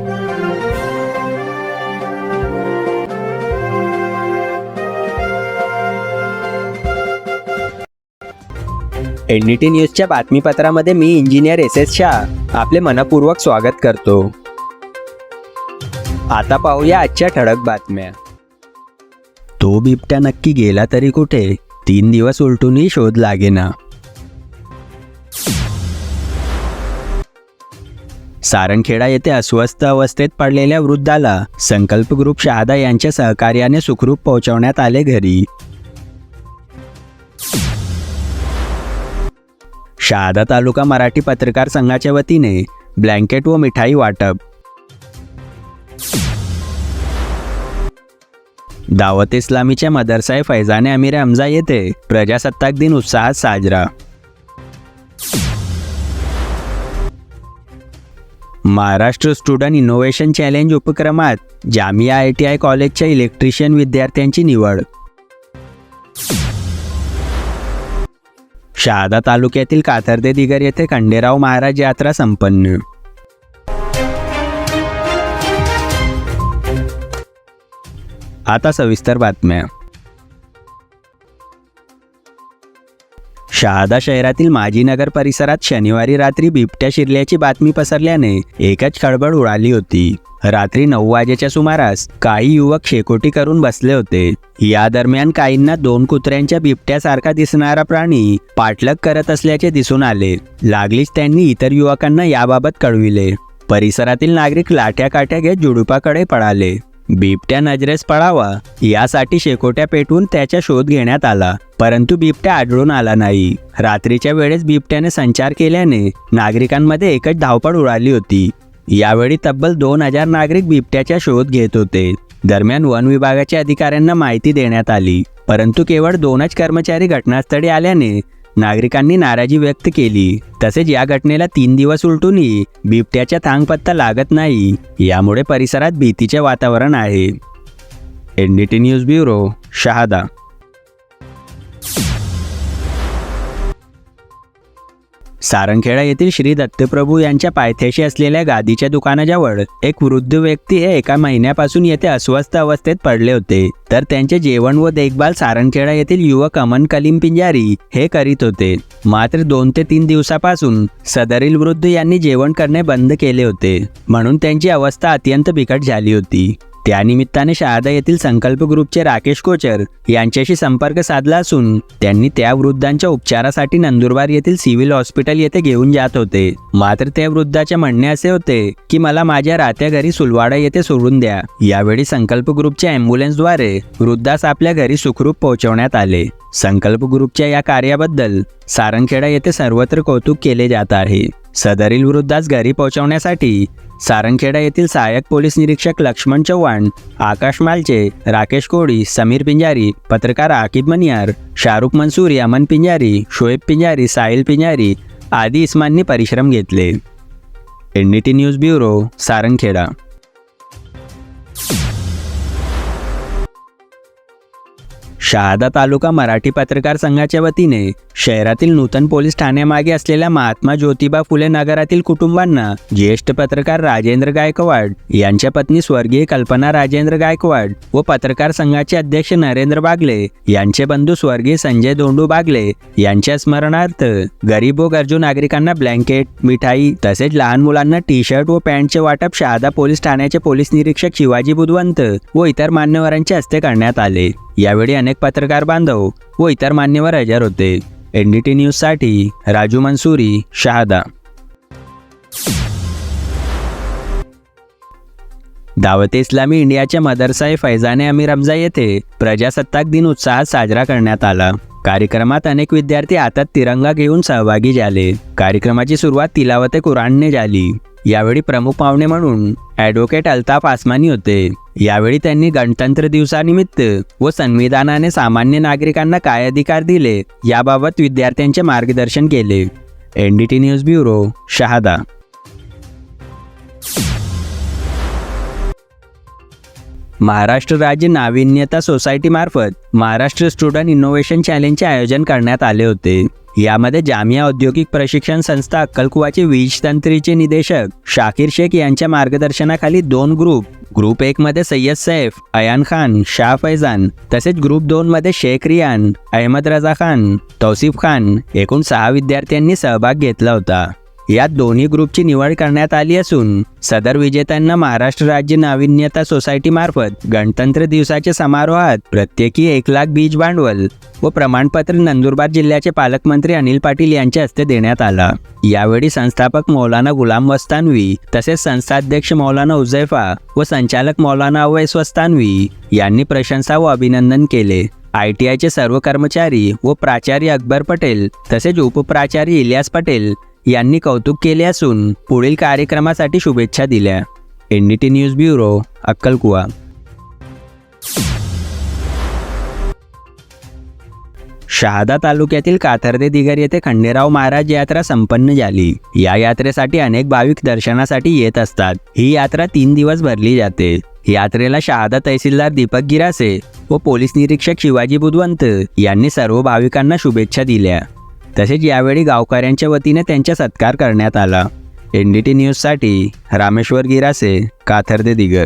NDT न्यूजच्या बातमीपत्रामध्ये मी इंजिनियर एस एस शाह. आपले मनपूर्वक स्वागत करतो. आता पाहूया आजच्या ठळक बातम्या. तो बिबट्या नक्की गेला तरी कुठे? तीन दिवस उलटूनही शोध लागेना. सारंगखेडा येथे अस्वस्थ अवस्थेत पडलेल्या वृद्धाला संकल्प ग्रुप शहादा यांच्या सहकार्याने सुखरूप पोहोचवण्यात आले घरी. शहादा तालुका मराठी पत्रकार संघाच्या वतीने ब्लँकेट व मिठाई वाटप. दावत इस्लामीच्या मदरसाए फैजाने अमीर हमजा येथे प्रजासत्ताक दिन उत्साहात साजरा. महाराष्ट्र स्टुडंट इनोव्हेशन चॅलेंज उपक्रमात जामिया आय टी आय कॉलेजच्या इलेक्ट्रिशियन विद्यार्थ्यांची निवड. शहादा तालुक्यातील काथर्दे दिगर येथे खंडेराव महाराज यात्रा संपन्न. आता सविस्तर बातम्या. शहादा शहरातील माजी नगर परिसरात शनिवारी रात्री बिबट्या शिरल्याची बातमी पसरल्याने एकच खळबळ उडाली होती. रात्री नऊ वाजेच्या सुमारास काही युवक शेकोटी करून बसले होते. या दरम्यान काहींना दोन कुत्र्यांच्या बिबट्यासारखा दिसणारा प्राणी पाठलग करत असल्याचे दिसून आले. लागलीच त्यांनी इतर युवकांना याबाबत कळविले. परिसरातील नागरिक लाठ्या काठ्या घेत जुडुपाकडे पळाले. बिबट्या नजरेस पडावा यासाठी शेकोट्या पेटवून त्याचा शोध घेण्यात आला. परंतु बिबट्या आढळून आला नाही. रात्रीच्या वेळेस बिबट्याने संचार केल्याने नागरिकांमध्ये एकच धावपळ उडाली होती. यावेळी तब्बल दोन हजार नागरिक बिबट्याचा शोध घेत होते. दरम्यान वन विभागाच्या अधिकाऱ्यांना माहिती देण्यात आली. परंतु केवळ दोनच कर्मचारी घटनास्थळी आल्याने नागरिकांनी नाराजी व्यक्त केली. तसेच या घटनेला तीन दिवस उलटूनही बिबट्याच्या थांगपत्ता लागत नाही. यामुळे परिसरात भीतीचे वातावरण आहे. NDT news bureau Shahada. Sarangkheda येथील श्री दत्तप्रभू यांच्या पायथ्याशी असलेल्या गादीच्या दुकानाजवळ एक वृद्ध व्यक्ती हे एका महिन्यापासून येथे अस्वस्थ अवस्थेत पडले होते. तर त्यांचे जेवण व देखभाल सारंगखेडा येथील युवक अमन कलीम पिंजारी हे करीत होते. मात्र दोन ते तीन दिवसापासून सदरील वृद्ध यांनी जेवण करणे बंद केले होते. म्हणून त्यांची अवस्था अत्यंत बिकट झाली होती. त्यानिमित्ताने शहादा येथील संकल्प ग्रुपचे राकेश कोचर यांच्याशी संपर्क साधला असून त्यांनी त्या वृद्धांच्या उपचारासाठी नंदुरबार येथील सिव्हिल हॉस्पिटल येथे घेऊन जात होते. मात्र त्या वृद्धाचे म्हणणे असे होते की मला माझ्या राहत्या घरी सुलवाडा येथे सोडून द्या. यावेळी संकल्प ग्रुपच्या अँब्युलन्सद्वारे वृद्धास आपल्या घरी सुखरूप पोहोचवण्यात आले. संकल्प ग्रुपच्या या कार्याबद्दल सारंगखेडा येथे सर्वत्र कौतुक केले जात आहे. सदरील वृद्धास घरी पोहोचवण्यासाठी सारंगखेडा येथील सहाय्यक पोलीस निरीक्षक लक्ष्मण चव्हाण आकाश मालचे राकेश कोडी समीर पिंजारी पत्रकार आकिब मनियार शाहरुख मंसूरी अमन पिंजारी शोएब पिंजारी साहिल पिंजारी आदी इस्मांनी परिश्रम घेतले. N D T news bureau Sarangkheda. Shahada taluka Marathi पत्रकार संघाच्या वतीने शहरातील नूतन पोलीस ठाण्यामागे असलेल्या महात्मा ज्योतिबा फुले नगरातील कुटुंबांना ज्येष्ठ पत्रकार राजेंद्र गायकवाड यांच्या पत्नी स्वर्गीय कल्पना राजेंद्र गायकवाड व पत्रकार संघाचे अध्यक्ष नरेंद्र बागले यांचे बंधू स्वर्गीय संजय दोंडू बागले यांच्या स्मरणार्थ गरीब व गरजू नागरिकांना ब्लँकेट मिठाई तसेच लहान मुलांना टी शर्ट व पॅन्टचे वाटप शहादा पोलीस ठाण्याचे पोलीस निरीक्षक शिवाजी बुधवंत व इतर मान्यवरांच्या हस्ते करण्यात आले. यावेळी अनेक पत्रकार बांधव व इतर मान्यवर हजर होते. एन डी टी न्यूजसाठी राजू मंसुरी शहादा. दावत इस्लामी इंडियाच्या मदरसाए फैजाने अमीर हमजा येथे प्रजासत्ताक दिन उत्साहात साजरा करण्यात आला. कार्यक्रमात अनेक विद्यार्थी हातात तिरंगा घेऊन सहभागी झाले. कार्यक्रमाची सुरुवात तिलावते कुराणने झाली. यावेळी प्रमुख पाहुणे म्हणून ॲडव्होकेट अल्ताफ आसमानी होते. यावेळी त्यांनी गणतंत्र दिवसानिमित्त व संविधानाने सामान्य नागरिकांना काय अधिकार दिले याबाबत विद्यार्थ्यांचे मार्गदर्शन केले. N D T news bureau Shahada. Maharashtra राज्य नाविन्यता सोसायटीमार्फत महाराष्ट्र स्टुडंट इनोव्हेशन चॅलेंजचे आयोजन करण्यात आले होते. यामध्ये जामिया औद्योगिक प्रशिक्षण संस्था अक्कलकुवाचे वीज तंत्रीचे निदेशक शाकीर शेख यांच्या मार्गदर्शनाखाली दोन ग्रुप ग्रुप एक मध्ये सय्यद सैफ अयान खान शाह फैजान तसेच ग्रुप दोन मध्ये शेख रियान अहमद रजा खान तौसिफ खान एकूण सहा विद्यार्थ्यांनी सहभाग घेतला होता. यात दोन्ही ग्रुपची निवड करण्यात आली असून सदर विजेत्यांना महाराष्ट्र राज्य नाविन्यता सोसायटी मार्फत गणतंत्र दिवसाच्या समारोहात प्रत्येकी एक लाख बीज भांडवल व प्रमाणपत्र नंदुरबार जिल्ह्याचे पालकमंत्री अनिल पाटील यांच्या हस्ते देण्यात आला. यावेळी संस्थापक मौलाना गुलाम वस्तानवी तसेच संस्थाध्यक्ष मौलाना उजैफा व संचालक मौलाना अवैस वस्तानवी यांनी प्रशंसा व अभिनंदन केले. आय टी आयचे सर्व कर्मचारी व प्राचार्य अकबर पटेल तसेच उपप्राचार्य इलियास पटेल यांनी कौतुक केले असून पुढील कार्यक्रमासाठी शुभेच्छा दिल्या. N D T news bureau अक्कलकुवा. शहादा तालुक्यातील काथर्दे दिगर येथे खंडेराव महाराज यात्रा संपन्न झाली. या यात्रेसाठी अनेक भाविक दर्शनासाठी येत असतात. ही यात्रा तीन दिवस भरली जाते. यात्रेला शहादा तहसीलदार दीपक गिरासे व पोलीस निरीक्षक शिवाजी बुधवंत यांनी सर्व भाविकांना शुभेच्छा दिल्या. तसेच यावेळी गावकऱ्यांच्या वतीने त्यांचा सत्कार करण्यात आला. एन डी टी न्यूजसाठी रामेश्वर गिरासे काथर्दे दिगर.